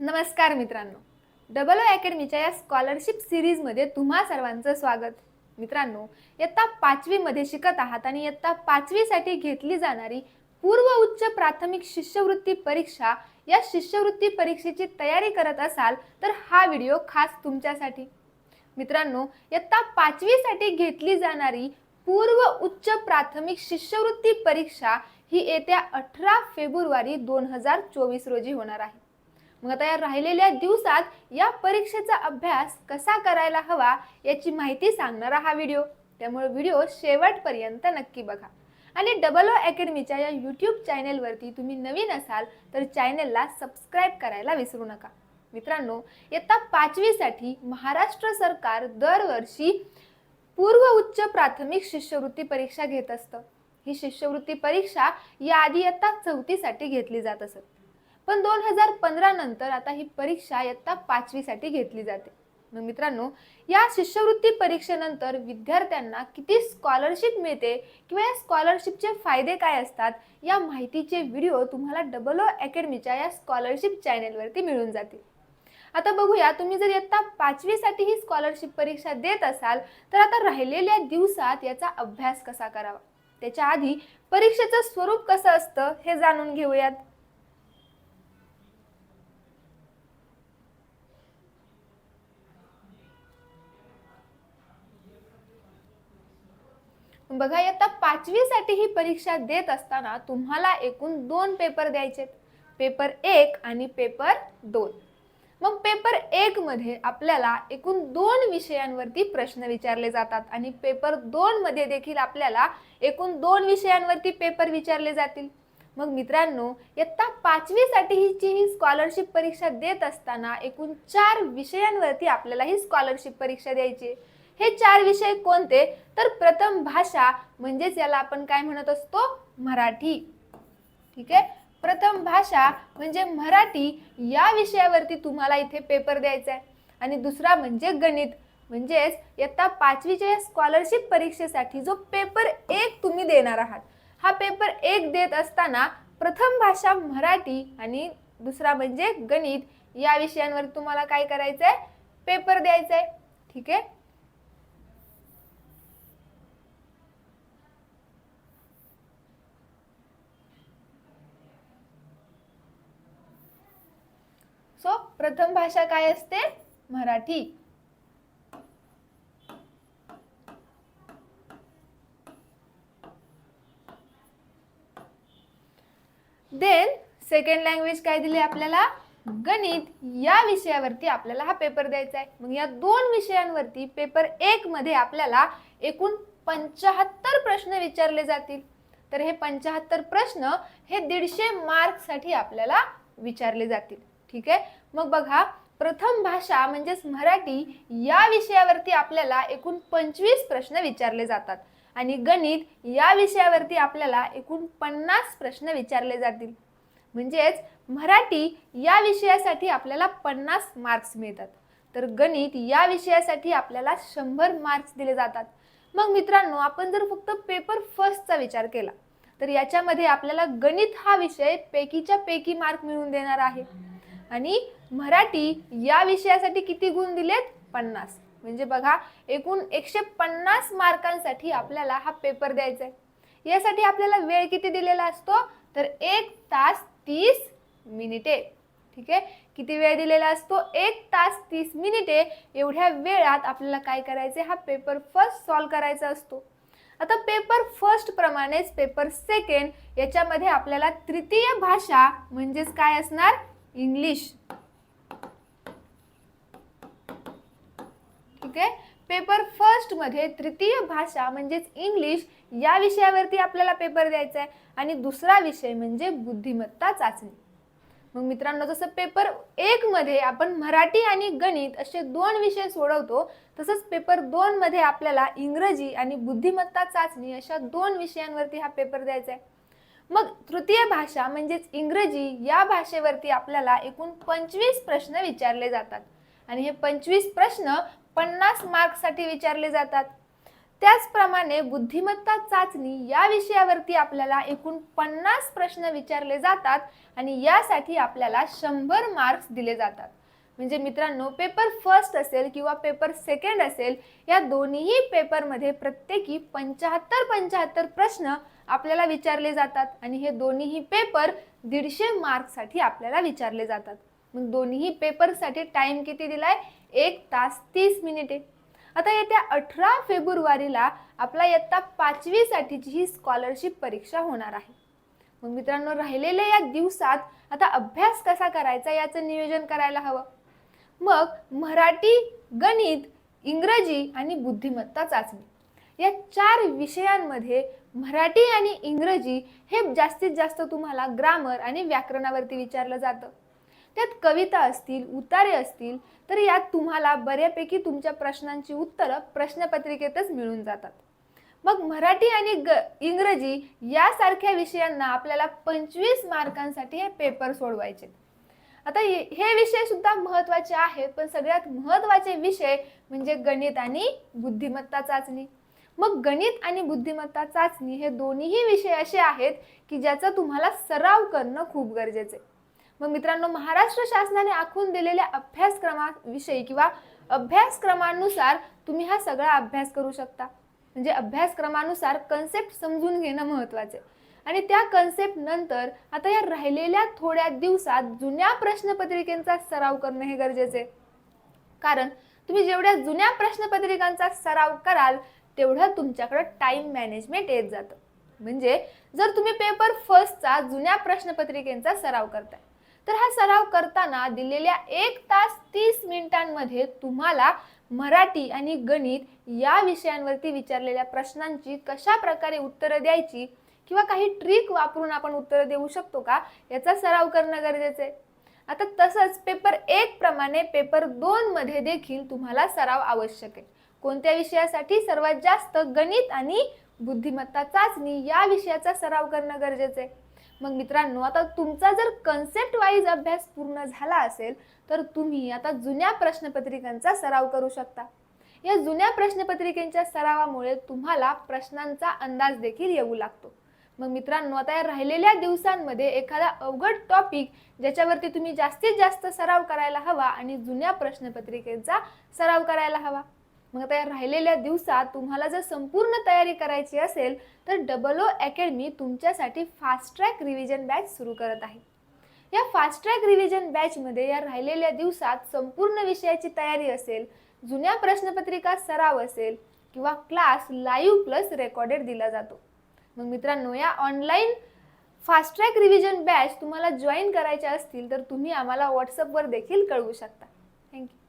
नमस्कार मित्रांनो. Double O अकॅडमीच्या या स्कॉलरशिप सिरीजमध्ये तुम्हा सर्वांचं स्वागत. मित्रांनो इयत्ता पाचवीमध्ये शिकत आहात आणि इयत्ता पाचवीसाठी घेतली जाणारी पूर्व उच्च प्राथमिक शिष्यवृत्ती परीक्षा या शिष्यवृत्ती परीक्षेची तयारी करत असाल तर हा व्हिडिओ खास तुमच्यासाठी. मित्रांनो इयत्ता पाचवीसाठी घेतली जाणारी पूर्व उच्च प्राथमिक शिष्यवृत्ती परीक्षा ही येत्या अठरा फेब्रुवारी दोन हजार चोवीस रोजी होणार आहे. मग आता या राहिलेल्या दिवसात या परीक्षेचा अभ्यास कसा करायला हवा याची माहिती सांगणारा हा व्हिडिओ. त्यामुळे व्हिडिओ शेवटपर्यंत नक्की बघा. आणि डबल ओ अकॅडमीच्या या यूट्यूब चॅनेलवरती तुम्ही नवीन असाल तर चॅनेलला सबस्क्राईब करायला विसरू नका. मित्रांनो इयत्ता पाचवीसाठी महाराष्ट्र सरकार दरवर्षी पूर्व उच्च प्राथमिक शिष्यवृत्ती परीक्षा घेत असतं. ही शिष्यवृत्ती परीक्षा या आधी इयत्ता चौथीसाठी घेतली जात असत. पण दोन हजार पंधरा नंतर आता ही परीक्षा इयत्ता पाचवीसाठी घेतली जाते. मग मित्रांनो या शिष्यवृत्ती परीक्षेनंतर विद्यार्थ्यांना किती स्कॉलरशिप मिळते किंवा या स्कॉलरशिपचे फायदे काय असतात या माहितीचे व्हिडिओ तुम्हाला डबल ओ अकॅडमीच्या या स्कॉलरशिप चॅनेलवरती मिळून जातील. आता बघूया तुम्ही जर इयत्ता पाचवीसाठी ही स्कॉलरशिप परीक्षा देत असाल तर आता राहिलेल्या दिवसात याचा अभ्यास कसा करावा? त्याच्या आधी परीक्षेचं स्वरूप कसं असतं हे जाणून घेऊयात. बघा इयत्ता पाचवीसाठी ही परीक्षा देत असताना तुम्हाला एकूण दोन पेपर द्यायचे पेपर एक आणि पेपर दोन. मग पेपर एक मध्ये आपल्याला एकूण दोन विषयांवरती प्रश्न विचारले जातात आणि पेपर दोन मध्ये देखील आपल्याला एकूण दोन विषयांवरती पेपर विचारले जातील. मग मित्रांनो इयत्ता पाचवीसाठी हिची ही स्कॉलरशिप परीक्षा देत असताना एकूण चार विषयांवरती आपल्याला ही स्कॉलरशिप परीक्षा द्यायची हे चार विषय कोणते? तर प्रथम भाषा म्हणजेच याला आपण काय म्हणत असतो? मराठी. ठीक आहे? प्रथम भाषा म्हणजे मराठी या विषयावरती तुम्हाला इथे पेपर द्यायचा आहे. आणि दुसरा म्हणजे गणित. म्हणजेच इयत्ता पाचवीच्या या स्कॉलरशिप परीक्षेसाठी जो पेपर एक तुम्ही देणार आहात. हा पेपर एक देत असताना प्रथम भाषा मराठी आणि दुसरा म्हणजे गणित या विषयांवर तुम्हाला काय करायचं आहे पेपर द्यायचा आहे ठीक आहे? सो प्रथम भाषा काय असते? मराठी. देन सेकंड लँग्वेज काय दिली आपल्याला? गणित. या विषयावरती आपल्याला हा पेपर द्यायचा आहे. मग या दोन विषयांवरती पेपर एक मध्ये आपल्याला एकूण पंचाहत्तर प्रश्न विचारले जातील. तर हे पंचाहत्तर प्रश्न हे दीडशे मार्कसाठी आपल्याला विचारले जातील. ठीक आहे? मग बघा प्रथम भाषा म्हणजेच मराठी या विषयावरती आपल्याला एकूण पंचवीस प्रश्न विचारले जातात. आणि गणित या विषयावरती आपल्याला एकूण पन्नास प्रश्न विचारले जातील. म्हणजेच मराठी या विषयासाठी आपल्याला पन्नास मार्क्स मिळतात. तर गणित या विषयासाठी आपल्याला शंभर मार्क्स दिले जातात. मग मित्रांनो आपण जर फक्त पेपर फर्स्टचा विचार केला तर याच्यामध्ये आपल्याला गणित हा विषय पैकीच्या पैकी मार्क मिळवून देणार आहे. आणि मराठी या विषयासाठी किती गुण दिलेत? पन्नास. म्हणजे बघा एकूण एकशे पन्नास मार्कांसाठी आपल्याला हा पेपर द्यायचा आहे. यासाठी आपल्याला वेळ किती दिलेला असतो? तर एक तास तीस मिनिटे. ठीक आहे? किती वेळ दिलेला असतो? एक तास तीस मिनिटे. एवढ्या वेळात आपल्याला काय करायचे हा पेपर फर्स्ट सॉल्व करायचा असतो. आता पेपर फर्स्ट प्रमाणेच पेपर सेकंड याच्यामध्ये आपल्याला तृतीय भाषा म्हणजेच काय असणार? इंग्लिश. ठीक आहे? पेपर फर्स्टमध्ये तृतीय भाषा म्हणजेच इंग्लिश या विषयावरती आपल्याला पेपर द्यायचा आहे आणि दुसरा विषय म्हणजे बुद्धिमत्ता चाचणी. मग मित्रांनो जसं पेपर एक मध्ये आपण मराठी आणि गणित असे दोन विषय सोडवतो तसंच पेपर दोन मध्ये आपल्याला इंग्रजी आणि बुद्धिमत्ता चाचणी अशा दोन विषयांवरती हा पेपर द्यायचा आहे मग तृतीय भाषा म्हणजेच इंग्रजी या भाषेवरती आपल्याला एकूण पंचवीस प्रश्न विचारले जातात. आणि हे पंचवीस प्रश्न पन्नास मार्क्ससाठी विचारले जातात. त्याचप्रमाणे बुद्धिमत्ता चाचणी या विषयावरती आपल्याला एकूण पन्नास प्रश्न विचारले जातात आणि यासाठी आपल्याला शंभर मार्क्स दिले जातात. म्हणजे मित्रांनो पेपर फर्स्ट असेल किंवा पेपर सेकंड असेल या दोन्हीही पेपरमध्ये प्रत्येकी पंच्याहत्तर पंच्याहत्तर प्रश्न आपल्याला विचारले जातात आणि हे दोन्हीही पेपर दीडशे मार्कसाठी आपल्याला विचारले जातात. मग दोन्ही पेपरसाठी टाइम किती दिलाय? एक तास तीस मिनिटे. आता येत्या अठरा फेब्रुवारीला आपला इयत्ता पाचवीसाठीची ही स्कॉलरशिप परीक्षा होणार आहे. मग मित्रांनो राहिलेल्या या दिवसात आता अभ्यास कसा करायचा याचं नियोजन करायला हवं. मग मराठी गणित इंग्रजी आणि बुद्धिमत्ता चाचणी. या चार विषयांमध्ये मराठी आणि इंग्रजी हे जास्तीत जास्त तुम्हाला ग्रामर आणि व्याकरणावरती विचारलं जातं. त्यात कविता असतील उतारे असतील तर यात तुम्हाला बऱ्यापैकी तुमच्या प्रश्नांची उत्तरं प्रश्नपत्रिकेतच मिळून जातात. मग मराठी आणि ग इंग्रजी यासारख्या विषयांना आपल्याला पंचवीस मार्कांसाठी हे पेपर सोडवायचे आता हे विषय सुद्धा महत्त्वाचे आहेत पण सगळ्यात महत्त्वाचे विषय म्हणजे गणित आणि बुद्धिमत्ता चाचणी. मग गणित आणि बुद्धिमत्ता चाचणी हे दोन्हीही विषय असे आहेत की ज्याचा तुम्हाला सराव करणं खूप गरजेचं आहे. मग मित्रांनो महाराष्ट्र शासनाने आखून दिलेल्या अभ्यासक्रमाविषयी किंवा अभ्यासक्रमानुसार तुम्ही हा सगळा अभ्यास करू शकता. म्हणजे अभ्यासक्रमानुसार कन्सेप्ट समजून घेणं महत्त्वाचे आहे. आणि त्या कन्सेप्ट नंतर आता या राहिलेल्या थोड्या दिवसात जुन्या प्रश्नपत्रिकेचा सराव करणं हे गरजेचे आहे. कारण तुम्ही जेवढ्या जुन्या प्रश्नपत्रिकांचा सराव कराल तेवढं तुमच्याकडं टाइम मॅनेजमेंट येत जातं. म्हणजे जर तुम्ही पेपर फर्स्टचा जुन्या प्रश्नपत्रिकेचा सराव करताय तर हा सराव करताना दिलेल्या एक तास तीस मिनिटांमध्ये तुम्हाला मराठी आणि गणित या विषयांवरती विचारलेल्या प्रश्नांची कशा प्रकारे उत्तरं द्यायची किंवा काही ट्रिक वापरून आपण उत्तरं देऊ शकतो का? याचा सराव करणं गरजेचं आहे. आता तसंच पेपर एक प्रमाणे पेपर दोन मध्ये देखील तुम्हाला सराव आवश्यक आहे. कोणत्या विषयासाठी सर्वात जास्त गणित आणि बुद्धिमत्ता चाचणी या विषयाचा सराव करणं गरजेचं आहे. मग मित्रांनो आता तुमचा जर कन्सेप्ट वाईज अभ्यास पूर्ण झाला असेल तर तुम्ही आता जुन्या प्रश्नपत्रिकांचा सराव करू शकता. या जुन्या प्रश्नपत्रिकेच्या सरावामुळे तुम्हाला प्रश्नांचा अंदाज देखील येऊ लागतो. मग मित्रांनो आता या राहिलेल्या दिवसांमध्ये एखादा अवघड टॉपिक ज्याच्यावरती तुम्ही जास्तीत जास्त सराव करायला हवा आणि जुन्या प्रश्नपत्रिकेचा सराव करायला हवा. मग आता या राहिलेल्या दिवसात तुम्हाला जर संपूर्ण तयारी करायची असेल तर डबल ओ अकॅडमी तुमच्यासाठी फास्ट ट्रॅक रिव्हिजन बॅच सुरू करत आहे. या फास्ट ट्रॅक रिव्हिजन बॅचमध्ये या राहिलेल्या दिवसात संपूर्ण विषयाची तयारी असेल जुन्या प्रश्नपत्रिका सराव असेल किंवा क्लास लाईव्ह प्लस रेकॉर्डेड दिला जातो. मग मित्रांनो या online fast track revision batch तुम्हाला जॉईन करायच्या असतील तर तुम्ही आम्हाला व्हॉट्सअपवर देखील कळवू शकता. Thank you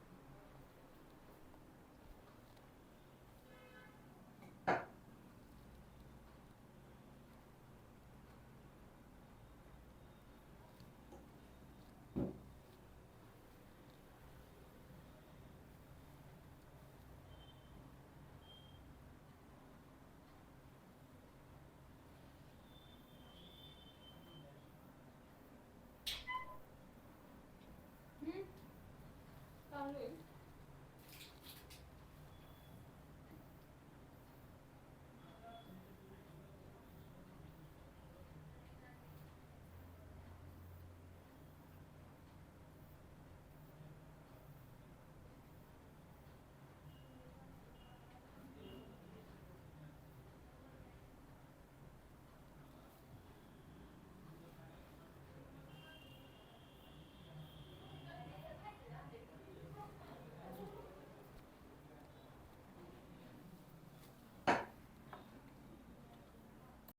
Morning.